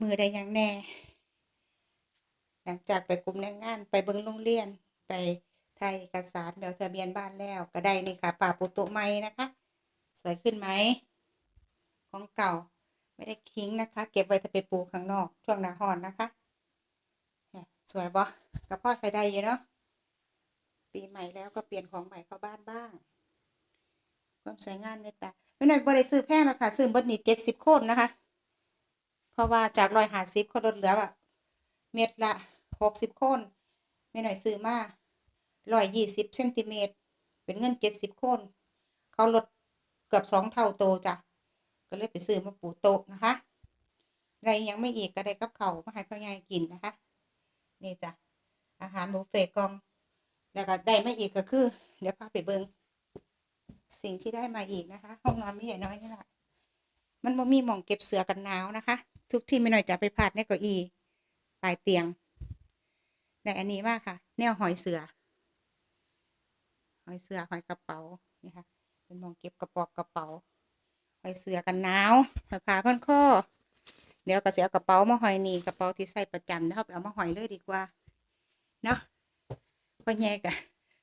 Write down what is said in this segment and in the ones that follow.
มือได้ยังแน่ หลังจากไปกลุ่มแรงงานไปเบิ่งโรงเรียนไปไทยเอกสารแล้วทะเบียนบ้านแล้วก็ได้นี่ค่ะป่าปูโตะใหม่นะคะ สวยขึ้นไหมของเก่าไม่ได้ทิ้งนะคะ เก็บไว้จะไปปลูกข้างนอกช่วงหน้าร้อนนะคะสวยบ่กับพ่อใส่ได้อยู่เนาะปีใหม่แล้วก็เปลี่ยนของใหม่เข้าบ้านบ้างความสวยงามในตาไม่หน่อยบริซื้อแพงหรอกค่ะซื้อเบิดนี่เจ็ดสิบโคนนะคะ เพราะว่าจากร้อยหาสิบเขาลดเหลือแบบเม็ดละหกสิบโคนไม่หน่อยซื้อมาร้อยยี่สิบเซนติเมตร เป็นเงินเจ็ดสิบโคนเขาลดเกือบสองเท่าโตจ้ะ ก็เลยไปซื้อมาปูโต๊ะนะคะอะไรยังไม่อีกก็ได้กับเขามาให้พ่อใหญ่กินนะคะ นี่จ้ะ อาหารบุฟเฟ่กอง แล้วก็ได้ไมาอีกก็คือ เดี๋ยวพาไปเบิงสิ่งที่ได้มาอีกนะคะ ห้องนอนไม่ใหญ่น้อยนี่แหละมันบ่มีหม่องเก็บเสือกันหนาวนะคะ ทุกที่ไม่น่อยจะไปพาดในเก้าอี้ปลายเตียงได้อันนี้มากค่ะ แนวหอยเสือ หอยเสือหอยกระเป๋านี่ค่ะเป็นมองเก็บกระปอกกระเป๋า หอยเสือกันหนาวหอยผ้าพันคอเดี๋ยวก็เสียกระเป๋ามาหอยนี่กระเป๋าที่ใส่ประจำเดี๋ยวเอาไปเอามาหอยเลยดีกว่าเนาะพ่อแย่กะ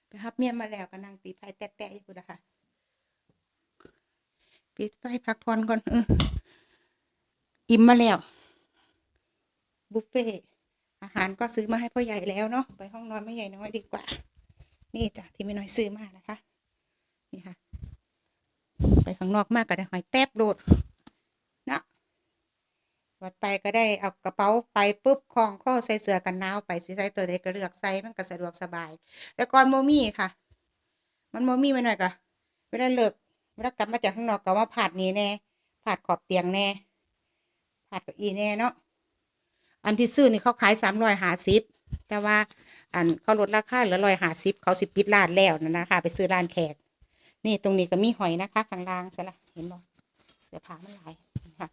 ไปรับเมียมาแล้วก็นั่งตีไฟแตะๆอยู่นะคะปิดไฟพักผ่อนก่อนเออ อิ่มมาแล้ว บุฟเฟ่อาหารก็ซื้อมาให้พ่อใหญ่แล้วเนาะไปห้องนอนไม่ใหญ่น้อยดีกว่า นี่จ้ะที่ไม่น้อยซื้อมานะคะ นี่ค่ะ ไปข้างนอกมากก็ได้หอยแทบโดดเนาะวัดไปก็ได้เอากระเป๋าไปปุ๊บคล้องข้อใส่เสื้อกันหนาวไปสิใส่ตัวใดก็เลือกใส่มันก็สะดวกสบาย แต่ก่อนโมมี่ค่ะ มันโมมี่ไปหน่อยก็เวลาเลิกเวลากลับมาจากข้างนอกก็มาผาดนี้แน่ผาดขอบเตียงแน่ ผาดเก้าอี้แน่เนาะอันที่ซื้อนี่เขาขายสามร้อยหาสิบแต่ว่าอันเขาลดราคาเหลือร้อยหาสิบเขาสิปิดร้านแล้วนะนะคะ ไปซื้อร้านแขก นี่ตรงนี้ก็มีหอยนะคะข้างล่างใช่ละเห็นบ่เสื้อผ้ามันหลายนะคะ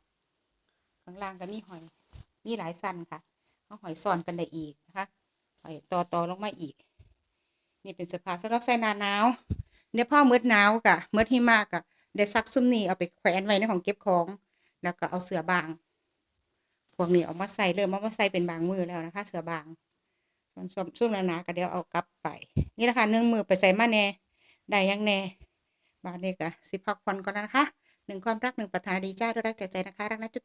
ข้างล่างก็มีหอย มีหลายสั้นค่ะเอาหอยซ่อนกันได้อีกนะคะหอยต่อต่อลงมาอีก นี่เป็นเสื้อผ้าสำหรับใส่หนาหนาวเดี๋ยวพ่อมืดหนาวกะมืดหิมะกะได้ซักซุ้มนี่เอาไปแขวนไว้ในของเก็บของ แล้วก็เอาเสื้อบาง พวกนี้เอามาใส่เริ่มเอามาใส่เป็นบางมือแล้วนะคะ เสือบาง ส่วนช่วงหนาๆก็เดี๋ยวเอากลับไป นี่แหละค่ะหนึ่งมือไปใส่มาแน่ได้ยังแน่บาดนี้ก็สิพักผ่อนก่อนนะคะหนึ่งความรักหนึ่งปรารถนาดีจ้าด้วยรักใจใจนะคะ รักนะจุ๊บ